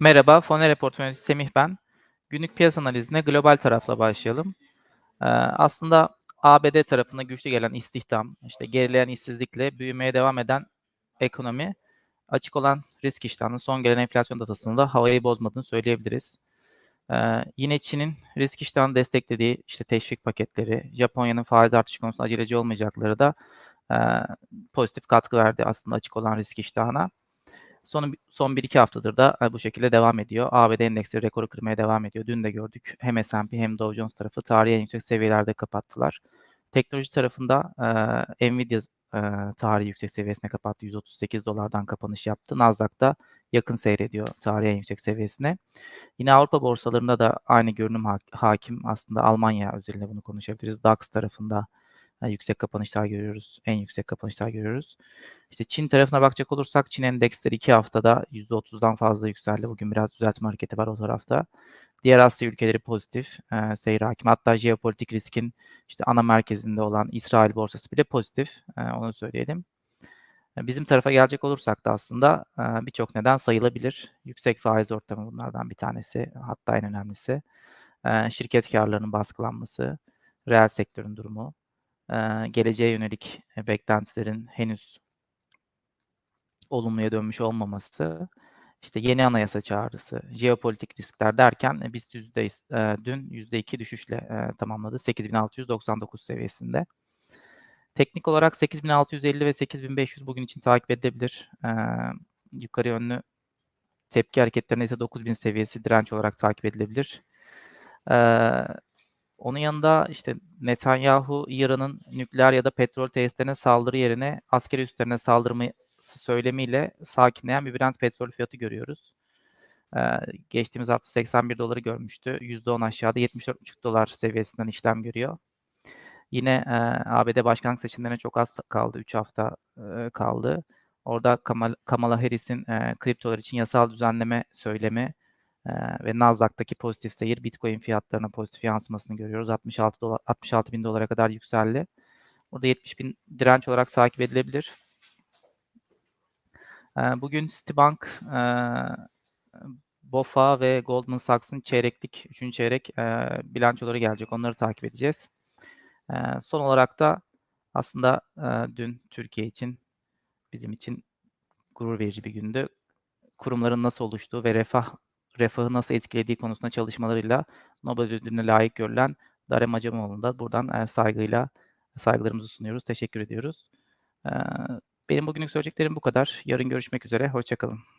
Merhaba, Fonere Portföy Semih ben. Günlük piyasa analizine global tarafla başlayalım. Ee, aslında ABD tarafında güçlü gelen istihdam, işte gerileyen işsizlikle büyümeye devam eden ekonomi, açık olan risk iştahının son gelen enflasyon datasında havayı bozmadığını söyleyebiliriz. Ee, yine Çin'in risk iştahını desteklediği işte teşvik paketleri, Japonya'nın faiz artışı konusunda aceleci olmayacakları da e, pozitif katkı verdi aslında açık olan risk iştahına. Son, son 1-2 haftadır da bu şekilde devam ediyor. ABD endeksleri rekoru kırmaya devam ediyor. Dün de gördük. Hem S&P hem Dow Jones tarafı tarihi en yüksek seviyelerde kapattılar. Teknoloji tarafında e, Nvidia e, tarihi yüksek seviyesine kapattı. 138 dolardan kapanış yaptı. Nasdaq'ta yakın seyrediyor tarihi en yüksek seviyesine. Yine Avrupa borsalarında da aynı görünüm ha- hakim. Aslında Almanya özelinde bunu konuşabiliriz. DAX tarafında e, yüksek kapanışlar görüyoruz. En yüksek kapanışlar görüyoruz. İşte Çin tarafına bakacak olursak Çin endeksleri 2 haftada %30'dan fazla yükseldi. Bugün biraz düzeltme hareketi var o tarafta. Diğer Asya ülkeleri pozitif e, seyir hakim. Hatta jeopolitik riskin işte ana merkezinde olan İsrail borsası bile pozitif. E, onu söyleyelim. E, Bizim tarafa gelecek olursak da aslında e, birçok neden sayılabilir. Yüksek faiz ortamı bunlardan bir tanesi. Hatta en önemlisi. E, Şirket karlarının baskılanması, reel sektörün durumu, geleceğe yönelik beklentilerin henüz olumluya dönmüş olmaması, işte yeni anayasa çağrısı, jeopolitik riskler derken e, biz yüzdeyiz, dün %2 düşüşle tamamladı. 8699 seviyesinde. Teknik olarak 8650 ve 8500 bugün için takip edilebilir. Yukarı yönlü tepki hareketlerine ise 9000 seviyesi direnç olarak takip edilebilir. Onun yanında işte Netanyahu İran'ın nükleer ya da petrol tesislerine saldırı yerine askeri üslerine saldırmayı söylemiyle sakinleyen bir Brent petrol fiyatı görüyoruz. Ee, geçtiğimiz hafta 81 doları görmüştü. %10 aşağıda 74,5 dolar seviyesinden işlem görüyor. Yine e, ABD başkanlık seçimlerine çok az kaldı. 3 hafta e, kaldı. Orada Kamala, Kamala Harris'in e, kriptolar için yasal düzenleme söylemi ve Nasdaq'taki pozitif seyir Bitcoin fiyatlarına pozitif yansımasını görüyoruz. 66 dolar 66 bin dolara kadar yükseldi. Burada 70 bin direnç olarak takip edilebilir. Bugün Citibank, BOFA ve Goldman Sachs'ın çeyreklik, 3. çeyrek bilançoları gelecek. Onları takip edeceğiz. Son olarak da aslında dün Türkiye için, bizim için gurur verici bir gündü. Kurumların nasıl oluştuğu ve refah refahı nasıl etkilediği konusunda çalışmalarıyla Nobel ödülüne layık görülen Darem Acemoğlu'na da buradan saygıyla saygılarımızı sunuyoruz. Teşekkür ediyoruz. Benim bugünlük söyleyeceklerim bu kadar. Yarın görüşmek üzere. Hoşçakalın.